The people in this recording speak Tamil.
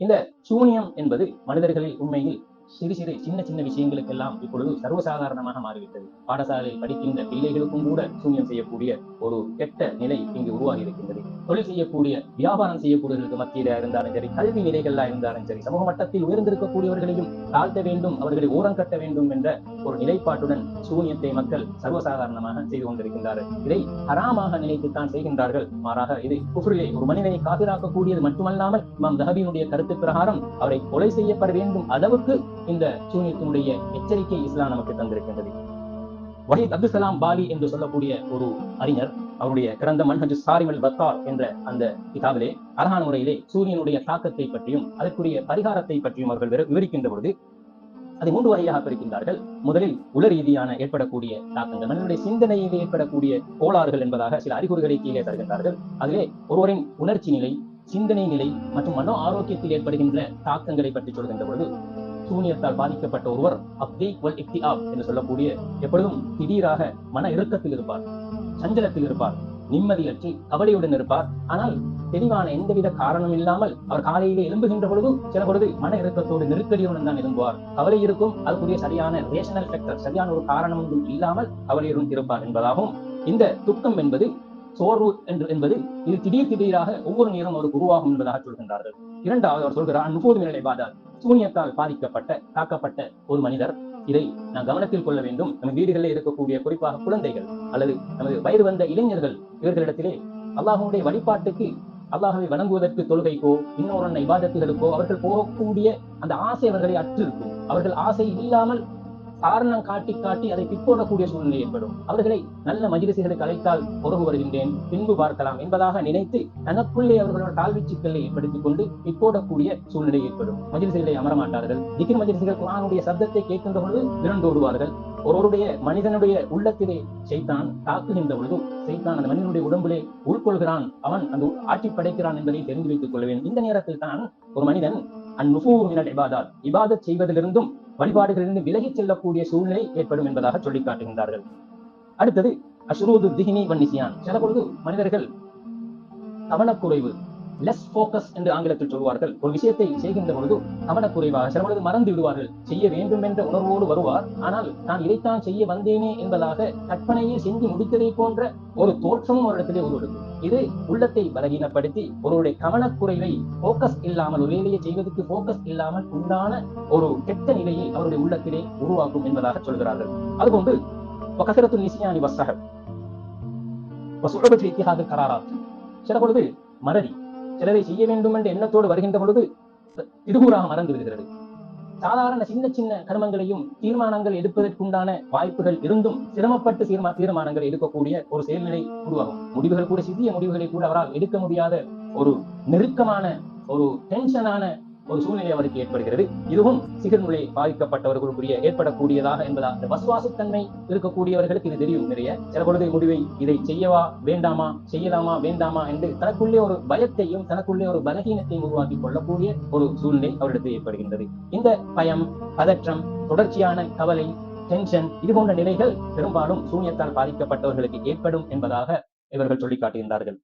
இந்த சூனியம் என்பது மனிதர்களில் உண்மையில் சிறு சிறு சின்ன சின்ன விஷயங்களுக்கெல்லாம் இப்பொழுது சர்வசாதாரணமாக மாறிவிட்டது. பாடசாலையில் படிக்கின்ற பிள்ளைகளுக்கும் கூட சூன்யம் செய்யக்கூடிய ஒரு கெட்ட நிலை இங்கு உருவாகி இருக்கின்றது. தொழில் செய்யக்கூடிய வியாபாரம் செய்யக்கூடியவர்களுக்கு மத்தியில இருந்தாலும் சரி கல்வி நிலைகள்ல இருந்தாலும் சரி சமூக மட்டத்தில் உயர்ந்திருக்கக்கூடியவர்களையும் தாழ்த்த வேண்டும் அவர்களை ஓரம் கட்ட வேண்டும் என்ற ஒரு நிலைப்பாட்டுடன் சூனியத்தை மக்கள் சர்வசாதாரணமாக செய்து கொண்டிருக்கின்றார்கள். இதை ஹராமாக நினைத்துத்தான் செய்கின்றார்கள். மாறாக இது குஃப்ரிலே ஒரு மனிதனை காதிராக்கக்கூடியது மட்டுமல்லாமல் இமாம் தஹபியினுடைய கருத்து பிரகாரம் அவரை கொலை செய்யப்பட வேண்டும் அளவுக்கு இந்த சூனியத்தினுடைய எச்சரிக்கை இஸ்லாம் நமக்கு தந்திருக்கின்றது. வஹீத் அப்துல் சலாம் பாலி என்று சொல்லக்கூடிய ஒரு அறிஞர் அவருடைய கிரந்த மன்ஹஜ் சாரிமல் பத்தார் என்ற அந்த கிதாபிலே அழகான முறையிலே சூரியனுடைய தாக்கத்தை பற்றியும் அதற்குரிய பரிகாரத்தை பற்றியும் அவர்கள் விவரிக்கின்ற பொழுது அதை மூன்று வகையாக பிரிக்கின்றார்கள். முதலில் உல ரீதியான ஏற்படக்கூடிய தாக்கங்கள் மனிதனுடைய சிந்தனையில் ஏற்படக்கூடிய கோளாறுகள் என்பதாக சில அறிகுறிகளை கீழே தருகின்றார்கள். அதிலே ஒருவரின் உணர்ச்சி நிலை சிந்தனை நிலை மற்றும் மனோ ஆரோக்கியத்தில் ஏற்படுகின்ற தாக்கங்களை பற்றி சொல்கின்ற பொழுது சூனியத்தால் பாதிக்கப்பட்ட ஒருவர் அப்தீக் என்று சொல்லக்கூடிய எப்பொழுதும் திடீராக மன இறுக்கத்தில் இருப்பார். சஞ்சலத்தில் இருப்பார். நிம்மதியற்றி கவலையுடன் இருப்பார். ஆனால் தெளிவான எந்தவித காரணம் இல்லாமல் அவர் காலையிலே எழும்புகின்ற பொழுது சில பொழுது மன இறக்கத்தோடு நெருக்கடியுடன் தான் எழும்புவார். கவலை இருக்கும் அதுக்குரிய சரியான ரேஷனல் ஃபேக்டர் சரியான ஒரு காரணம் ஒன்றும் இல்லாமல் கவலையுடன் இருப்பார் என்பதாகவும் இந்த துக்கம் என்பது சோர்வு என்று என்பது இது திடீர் திடீராக ஒவ்வொரு நேரம் அவருக்கு உருவாகும் என்பதாக சொல்கின்றார்கள். இரண்டாவது அவர் சொல்கிறார் நுபோது நிலை பாதார் சூனியத்தால் பாதிக்கப்பட்ட தாக்கப்பட்ட ஒரு மனிதர் இதை நாம் கவனத்தில் கொள்ள வேண்டும். நம்ம வீடுகளில் இருக்கக்கூடிய குறிப்பாக குழந்தைகள் அல்லது நமது வயது வந்த இளைஞர்கள் இவர்களிடத்திலே அல்லாஹுடைய வழிபாட்டுக்கு அல்லாஹவை வணங்குவதற்கு தொழுகைக்கோ இன்னொரு இபாதத்துகளுக்கோ அவர்கள் போகக்கூடிய அந்த ஆசை அவர்களை அற்று இருக்கும் அவர்கள் ஆசை இல்லாமல் காரணம் காட்டி காட்டி அதை பிற்போடக்கூடிய சூழ்நிலை ஏற்படும். அவர்களை நல்ல மஜிலிசுகளுக்கு அழைத்தால் உறவு வருகின்றேன். பின்பு பார்க்கலாம் என்பதாக நினைத்து தனக்குள்ளே அவர்களோட சிக்கலை ஏற்படுத்திக் கொண்டு பிற்போடக்கூடிய சூழ்நிலை ஏற்படும். மஜிலிசுகளை அமரமாட்டார்கள். திகிர் மஜிலிசுகள் குரானுடைய சப்தத்தை கேட்கின்ற பொழுது திரண்டோடுவார்கள் ஒருவருடைய மனிதனுடைய உள்ளத்திலே செய்தான் தாக்குகின்ற பொழுது செய்தான் அந்த மனிதனுடைய உடம்பிலே உட்கொள்கிறான் அவன் அந்த ஆட்சி படைக்கிறான் என்பதை தெரிந்து வைத்துக் கொள்ள வேண்டும். இந்த நேரத்தில் தான் ஒரு மனிதன் அந்நுபூமினல் இபாதாத் இபாதத் செய்வதிலிருந்தும் வழிபாடுகளிலிருந்து விலகிச் செல்லக்கூடிய சூழ்நிலை ஏற்படும் என்பதாக சொல்லி காட்டுகின்றார்கள். அடுத்தது அஸ்ரூது திகினி வன்னிசியான். சில பொழுது மனிதர்கள் கவனக்குறைவு லெஸ் ஃபோக்கஸ் என்று ஆங்கிலத்தில் சொல்வார்கள் ஒரு விஷயத்தை செய்கின்ற பொழுது கவனக்குறைவாக சில மறந்து விடுவார்கள். செய்ய வேண்டும் என்ற உணர்வோடு வருவார். ஆனால் நான் இதைத்தான் செய்ய வந்தேனே என்பதாக கற்பனையை செஞ்சு முடித்ததை போன்ற ஒரு தோற்றமும் ஒரு இடத்திலே உருவெடுக்கும் இது உள்ளத்தை பலகீனப்படுத்தி ஒருவருடைய கவனக்குறைவை போக்கஸ் இல்லாமல் ஒரு வேலையை செய்வதற்கு போக்கஸ் இல்லாமல் உண்டான ஒரு கெட்ட நிலையை அவருடைய உள்ளத்திலே உருவாக்கும் என்பதாக சொல்கிறார்கள். அதுபோன்று வகசரத்து நிசியானி வசகர் வசுழபற்றி இத்திஹாது கராராத். சில பொழுது மறதி. சிலரை செய்ய வேண்டும் என்ற எண்ணத்தோடு வருகின்ற பொழுது திடுகூறாக மறந்து விடுகிறது. சாதாரண சின்ன சின்ன கர்மங்களையும் தீர்மானங்கள் எடுப்பதற்குண்டான வாய்ப்புகள் இருந்தும் சிரமப்பட்டு தீர்மா தீர்மானங்கள் எடுக்கக்கூடிய ஒரு செயல்நிலை உருவாகும். முடிவுகள் கூட சிறிய முடிவுகளை கூட அவரால் எடுக்க முடியாத ஒரு நெருக்கமான ஒரு டென்ஷனான ஒரு சூழ்நிலை அவருக்கு ஏற்படுகிறது. இதுவும் சிகர்முலை பாதிக்கப்பட்டவர்களுக்குரிய ஏற்படக்கூடியதாக என்பதா? இந்த வசுவாசத்தன்மை இருக்கக்கூடியவர்களுக்கு இது தெரியும். நிறைய சில பொழுது முடிவை இதை செய்யவா வேண்டாமா செய்யலாமா வேண்டாமா என்று தனக்குள்ளே ஒரு பயத்தையும் தனக்குள்ளே ஒரு பலகீனத்தையும் உருவாக்கி கொள்ளக்கூடிய ஒரு சூழ்நிலை அவரிடத்தில் ஏற்படுகின்றது. இந்த பயம் பதற்றம் தொடர்ச்சியான கவலை டென்ஷன் இது போன்ற நிலைகள் பெரும்பாலும் சூன்யத்தால் பாதிக்கப்பட்டவர்களுக்கு ஏற்படும் என்பதாக இவர்கள் சொல்லி காட்டுகின்றார்கள்